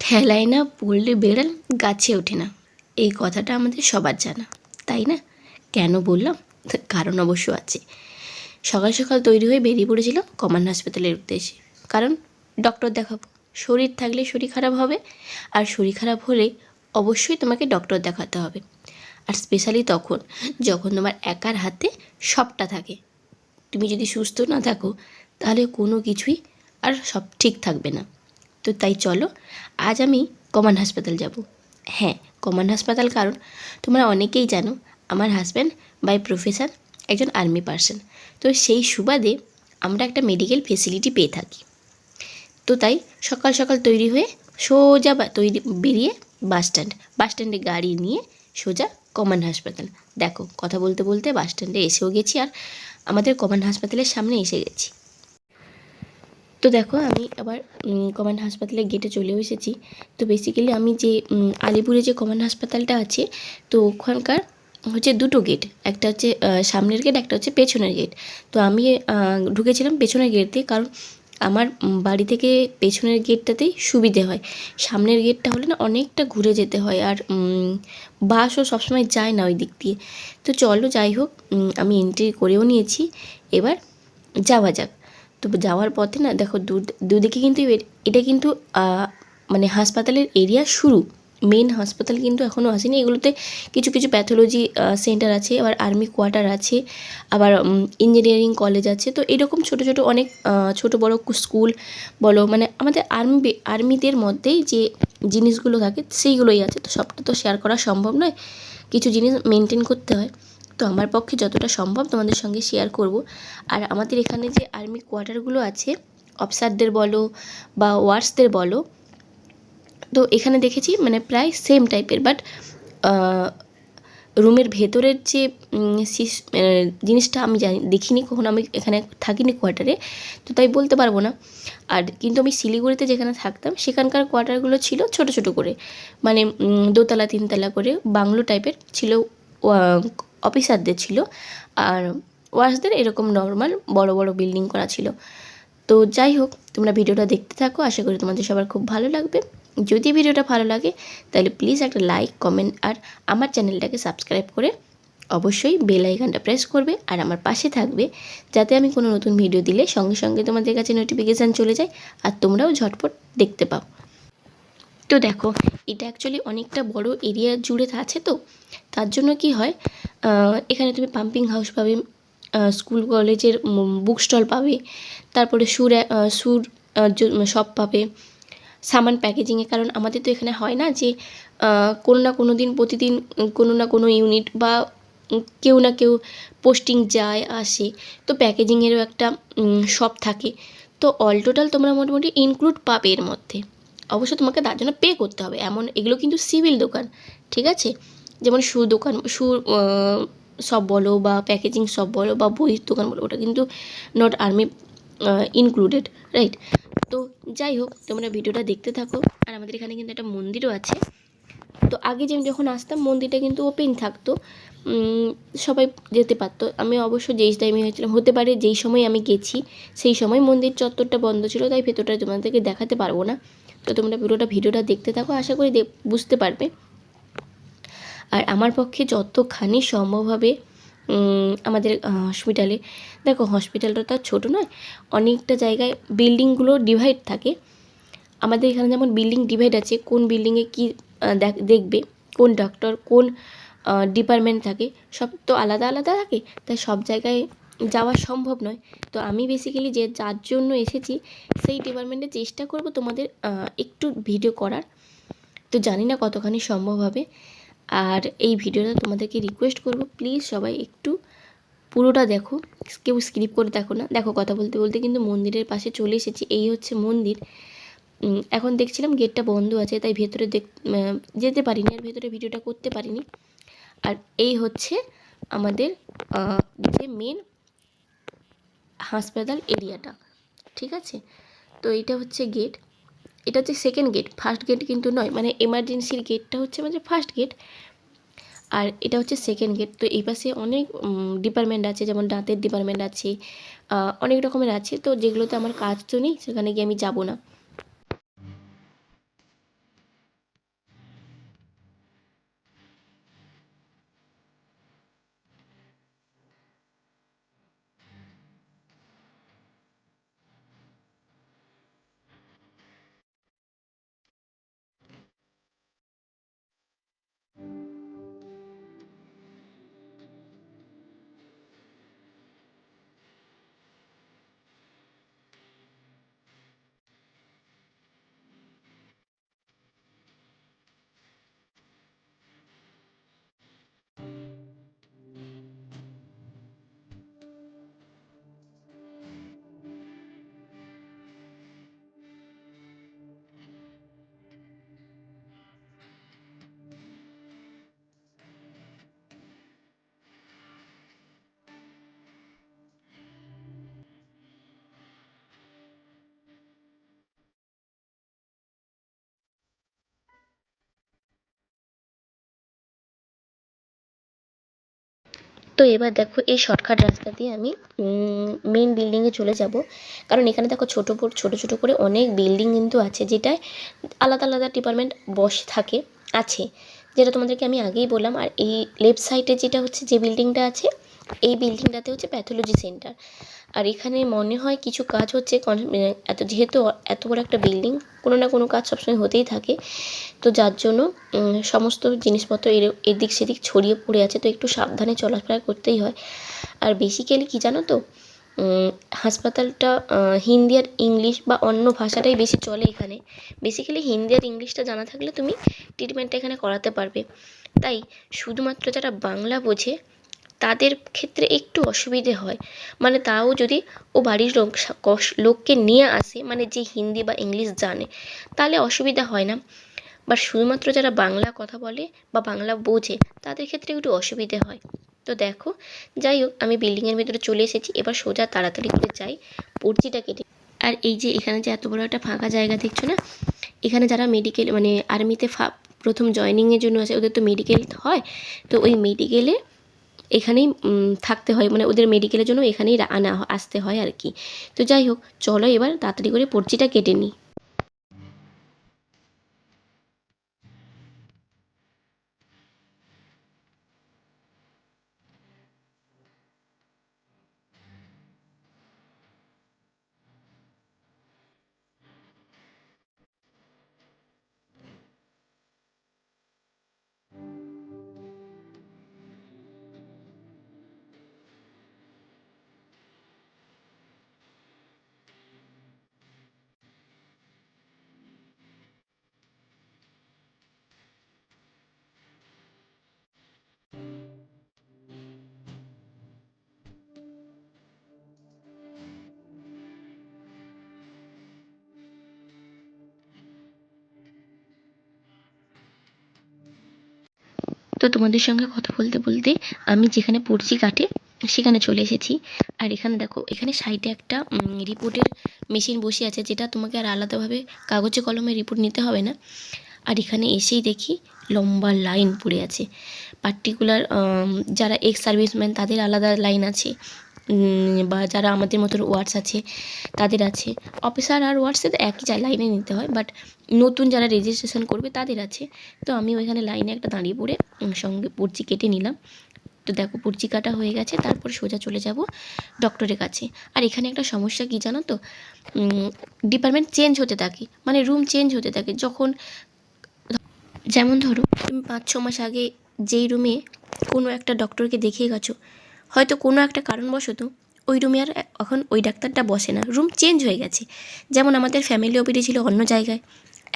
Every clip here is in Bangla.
ঠেলায় না পড়লে বেড়াল গাছে ওঠে না। এই কথাটা আমাদের সবার জানা, তাই না? কেন বললাম? কারণ অবশ্য আছে। সকাল সকাল তৈরি হয়ে বেরিয়ে পড়েছিলাম কমান হাসপাতালের উদ্দেশ্যে। কারণ ডক্টর দেখাবো। শরীর থাকলে শরীর খারাপ হবে, আর শরীর খারাপ হলে অবশ্যই তোমাকে ডক্টর দেখাতে হবে। আর স্পেশালি তখন, যখন তোমার একার হাতে সবটা থাকে। তুমি যদি সুস্থ না থাকো, তাহলে কোনো কিছুই আর সব ঠিক থাকবে না। তো তাই চলো, আজ আমি কমান হাসপাতাল যাব। হ্যাঁ কমান হাসপাতাল কারণ তোমরা অনেকেই জানো, আমার হাজব্যান্ড বাই প্রফেশন একজন আর্মি পার্সন তো সেই সুবাদে আমরা একটা মেডিকেল ফেসিলিটি পেয়ে থাকি। তো তাই সকাল সকাল তৈরি হয়ে সোজা তৈরি বেরিয়ে বাস স্ট্যান্ড, বাস স্ট্যান্ডে গাড়ি নিয়ে সোজা কমান হাসপাতাল। দেখো, কথা বলতে বলতে বাস স্ট্যান্ডে এসেও গেছি আর আমাদের কমান হাসপাতালের সামনে এসে গেছি। তো দেখো, আমি আবার কমান্ড হাসপাতালের গেটে চলেও এসেছি। তো বেসিক্যালি আমি যে আলিপুরে যে কমান্ড হাসপাতালটা আছে, তো ওখানকার হচ্ছে দুটো গেট একটা হচ্ছে সামনের গেট একটা হচ্ছে পেছনের গেট তো আমি ঢুকেছিলাম পেছনের গেট দিয়ে কারণ আমার বাড়ি থেকে পেছনের গেটটাতেই সুবিধে হয়। সামনের গেটটা হলে না অনেকটা ঘুরে যেতে হয় আর বাসও সবসময় যায় না ওই দিক দিয়ে। তো চলো যাই হোক আমি এন্ট্রি করেও নিয়েছি। এবার যাওয়া যাক। তো যাওয়ার পথে না দেখো দুদিকে কিন্তু এটা কিন্তু মানে হাসপাতালের এরিয়া শুরু। মেন হাসপাতাল কিন্তু এখনও আসেনি। এগুলোতে কিছু কিছু প্যাথোলজি সেন্টার আছে, আবার আর্মি কোয়ার্টার আছে, আবার ইঞ্জিনিয়ারিং কলেজ আছে। তো এরকম ছোট ছোট অনেক ছোট বড় স্কুল বলো মানে আমাদের আর্মি আর্মিদের মধ্যেই যে জিনিসগুলো থাকে সেইগুলোই আছে। তো সবটা তো শেয়ার করা সম্ভব নয়। কিছু জিনিস মেনটেন করতে হয়। তো আমার পক্ষে যতটা সম্ভব তোমাদের সঙ্গে শেয়ার করব। আর আমাদের এখানে যে আর্মি কোয়ার্টারগুলো আছে অফিসারদের বলো বা ওয়ার্সদের বলো তো এখানে দেখেছি মানে প্রায় সেম টাইপের বাট রুমের ভেতরের যে জিনিসটা আমি জানি, দেখিনি, কখনো আমি এখানে থাকিনি কোয়ার্টারে তো তাই বলতে পারব না। আর কিন্তু আমি শিলিগুড়িতে যেখানে থাকতাম, সেখানকার কোয়ার্টারগুলো ছিল ছোট ছোট করে। মানে দোতলা, তিনতলা করে বাংলো টাইপের ছিল অফিসারদের ছিল। আর ওয়ার্সদের এরকম নর্মাল বড় বড় বিল্ডিং করা ছিল। তো যাই হোক, তোমরা ভিডিওটা দেখতে থাকো, আশা করি তোমাদের সবার খুব ভালো লাগবে। যদি ভিডিওটা ভালো লাগে, তাহলে প্লিজ একটা লাইক কমেন্ট আর আমার চ্যানেলটাকে সাবস্ক্রাইব করে অবশ্যই বেল আইকনটা প্রেস করবে আর আমার পাশে থাকবে, যাতে আমি কোনো নতুন ভিডিও দিলে সঙ্গে সঙ্গে তোমাদের কাছে নোটিফিকেশান চলে যায় আর তোমরাও ঝটপট দেখতে পাও। তো দেখো, এটা অ্যাকচুয়ালি অনেকটা বড় এরিয়া জুড়ে আছে তো, তার জন্য কি হয় এখানে তুমি পাম্পিং হাউস পাবে স্কুল কলেজের বুক স্টল পাবে, তারপরে সুর সুর শপ পাবে সামান প্যাকেজিংয়ে কারণ আমাদের তো এখানে হয় না যে কোনো না কোনো দিন প্রতিদিন কোনো না কোনো ইউনিট বা কেউ না কেউ পোস্টিং যায়, আসে। তো প্যাকেজিংয়েরও একটা শপ থাকে। তো অল টোটাল তোমরা মোটামুটি ইনক্লুড পাবে এর মধ্যে। অবশ্য তোমাকে তার জন্য পে করতে হবে। এমন, এগুলো কিন্তু সিভিল দোকান, ঠিক আছে? যেমন শু দোকান শু সব বলো বা প্যাকেজিং সব বলো বা বইয়ের দোকান বলো, ওটা কিন্তু নট আর্মি ইনক্লুডেড রাইট তো যাই হোক, তোমরা ভিডিওটা দেখতে থাকো। আর আমাদের এখানে কিন্তু একটা মন্দিরও আছে। তো আগে যে যখন আসতাম, মন্দিরটা কিন্তু ওপেন থাকতো। সবাই যেতে পারতো। আমি অবশ্য যেই টাইমে হয়েছিলাম, হতে পারে যেই সময় আমি গেছি, সেই সময় মন্দির চত্বরটা বন্ধ ছিল, তাই ভেতরটা তোমাদেরকে দেখাতে পারব না। তো তোমরা পুরোটা ভিডিওটা দেখতে থাকো, আশা করি বুঝতে পারবে। আর আমার পক্ষে যতখানি সম্ভব হবে আমাদের হসপিটালে দেখো হসপিটালটা তো আর ছোটো নয়, অনেকটা জায়গায় বিল্ডিংগুলো ডিভাইড থাকে। আমাদের এখানে যেমন বিল্ডিং ডিভাইড আছে, কোন বিল্ডিংয়ে কী দেখবে, কোন ডক্টর কোন ডিপার্টমেন্ট থাকে, সব তো আলাদা আলাদা থাকে। তাই সব জায়গায় যাওয়া সম্ভব নয়। তো আমি বেসিক্যালি যে, যার জন্য এসেছি, সেই ডিপার্টমেন্টে চেষ্টা করব তোমাদের একটু ভিডিও করার। তো জানি না কতখানি সম্ভব হবে। আর এই ভিডিওটা তোমাদেরকে রিকোয়েস্ট করব প্লিজ সবাই একটু পুরোটা দেখো। কেউ স্কিপ করে দেখো না। দেখো কথা বলতে বলতে কিন্তু মন্দিরের পাশে চলে এসেছি। এই হচ্ছে মন্দির। এখন দেখছিলাম গেটটা বন্ধ আছে, তাই ভেতরে দেখ যেতে পারিনি আর ভেতরে ভিডিওটা করতে পারিনি। আর এই হচ্ছে আমাদের যে মেন হাসপাতাল এরিয়াটা ঠিক আছে? তো এইটা হচ্ছে গেট এটা হচ্ছে সেকেন্ড গেট ফার্স্ট গেট কিন্তু নয় মানে এমার্জেন্সির গেটটা হচ্ছে মানে ফার্স্ট গেট আর এটা হচ্ছে সেকেন্ড গেট তো এই পাশে অনেক ডিপার্টমেন্ট আছে, যেমন দাঁতের ডিপার্টমেন্ট আছে অনেক রকমের আছে। তো যেগুলোতে আমার কাজ তো নেই, সেখানে গিয়ে আমি যাব না। তো এবার দেখো এই শর্টকাট রাস্তা দিয়ে আমি মেন বিল্ডিংয়ে চলে যাব। কারণ এখানে দেখো ছোটো ছোটো ছোটো করে অনেক বিল্ডিং কিন্তু আছে, যেটায় আলাদা আলাদা ডিপার্টমেন্ট বসে থাকে, আছে। যেটা তোমাদেরকে আমি আগেই বললাম, আর এই লেফট সাইডে যেটা হচ্ছে যে বিল্ডিংটা আছে, এই বিল্ডিংটাতে হচ্ছে প্যাথোলজি সেন্টার আর এখানে মনে হয় কিছু কাজ হচ্ছে মানে এত যেহেতু এত বড় একটা বিল্ডিং কোনো না কোনো কাজ সবসময় হতেই থাকে। তো যার জন্য সমস্ত জিনিসপত্র এর, এদিক সেদিক ছড়িয়ে পড়ে আছে, তো একটু সাবধানে চলাফেরা করতেই হয়। আর বেসিক্যালি কী জানো তো? হাসপাতালটা হিন্দি আর ইংলিশ বা অন্য ভাষাটাই বেশি চলে এখানে। বেসিক্যালি হিন্দি আর ইংলিশটা জানা থাকলে তুমি ট্রিটমেন্টটা এখানে করাতে পারবে। তাই শুধুমাত্র যারা বাংলা বোঝে তাদের ক্ষেত্রে একটু অসুবিধে হয়। মানে তাও যদি ও বাড়ির লোক লোককে নিয়ে আসে মানে যে হিন্দি বা ইংলিশ জানে, তাহলে অসুবিধা হয় না। বাট শুধুমাত্র যারা বাংলা কথা বলে বা বাংলা বোঝে, তাদের ক্ষেত্রে একটু অসুবিধে হয়। তো দেখো, যাই হোক, আমি বিল্ডিংয়ের ভিতরে চলে এসেছি, এবার সোজা তাড়াতাড়ি করে যাই, পর্চিটা কেটে আর এই যে এখানে যে এত বড় একটা ফাঁকা জায়গা দেখছ না? এখানে যারা মেডিকেল মানে আর্মিতে ফা, প্রথম জয়েনিংয়ের জন্য আছে ওদের তো মেডিকেল হয়। তো ওই মেডিকেলে এখানেই থাকতে হয়। মানে ওদের মেডিকেলের জন্য এখানেই আনা, আসতে হয় আর কি। তো যাই হোক, চলো এবার তাড়াতাড়ি করে পর্চিটা কেটে নিই। তো তোমাদের সঙ্গে কথা বলতে বলতে আমি যেখানে পড়ছি কাটে সেখানে চলে এসেছি। আর এখানে দেখো, এখানে সাইডে একটা রিপোর্টের মেশিন বসে আছে, যেটা তোমাকে আর আলাদাভাবে কাগজে কলমে রিপোর্ট নিতে হবে না। আর এখানে এসেই দেখি লম্বা লাইন পড়ে আছে। পার্টিকুলার যারা এক্স সার্ভিসম্যান তাদের আলাদা লাইন আছে। বা যারা আমাদের মতন ওয়ার্ডস আছে, তাদের আছে। অফিসার আর ওয়ার্ডসে তো একই লাইনে নিতে হয় বাট নতুন যারা রেজিস্ট্রেশন করবে, তাদের আছে। তো আমি ওইখানে লাইনে একটা দাঁড়িয়ে পড়ে সঙ্গে পর্চি কেটে নিলাম। তো দেখো, পর্চি কাটা হয়ে গেছে, তারপর সোজা চলে যাব ডক্টরের কাছে। আর এখানে একটা সমস্যা কী জানো তো? ডিপার্টমেন্ট চেঞ্জ হতে থাকে মানে রুম চেঞ্জ হতে থাকে। যখন যেমন ধরো, তুমি পাঁচ ছ মাস আগে যেই রুমে কোনো একটা ডক্টরকে দেখিয়ে গেছো হয়তো কোনো একটা কারণবশত ওই রুমে আর এখন ওই ডাক্তারটা বসে না। রুম চেঞ্জ হয়ে গেছে। যেমন আমাদের ফ্যামিলি ওপিডি ছিল অন্য জায়গায়,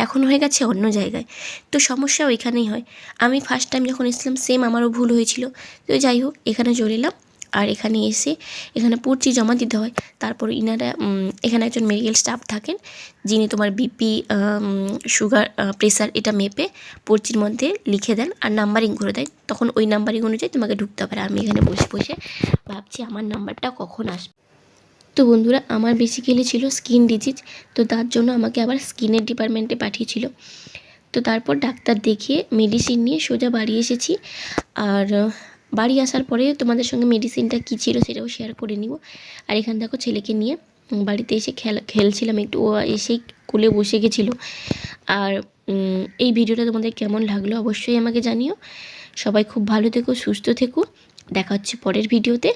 এখন হয়ে গেছে অন্য জায়গায়। তো সমস্যা ওইখানেই হয়। আমি ফার্স্ট টাইম যখন এসেছিলাম সেম আমারও ভুল হয়েছিল। তো যাই হোক, এখানে চলে এলাম। আর এখানে এসে এখানে পর্চি জমা দিতে হয়। তারপর ইনারা এখানে একজন মেডিকেল স্টাফ থাকেন, যিনি তোমার বিপি সুগার প্রেসার এটা মেপে পর্চির মধ্যে লিখে দেন আর নাম্বারিং করে দেয়। তখন ওই নাম্বারিং অনুযায়ী তোমাকে ঢুকতে আর আমি এখানে বসে বসে ভাবছি আমার নাম্বারটা কখন আসবে। তো বন্ধুরা, আমার বেসিক্যালি ছিল স্কিন ডিজিজ তো তার জন্য আমাকে আবার স্কিনের ডিপার্টমেন্টে পাঠিয়েছিল। তো তারপর ডাক্তার দেখিয়ে মেডিসিন নিয়ে সোজা বাড়ি এসেছি। আর বাড়ি আসার পরে তোমাদের সঙ্গে মেডিসিনটা কী ছিল সেটাও শেয়ার করে নিব। আর এখান দেখো ছেলেকে নিয়ে বাড়িতে এসে খেলা, খেলছিলাম একটু। ও এসেই কোলে বসে গেছিল। আর এই ভিডিওটা তোমাদের কেমন লাগল অবশ্যই আমাকে জানিও। সবাই খুব ভালো থেকো, সুস্থ থেকো। দেখা হচ্ছে পরের ভিডিওতে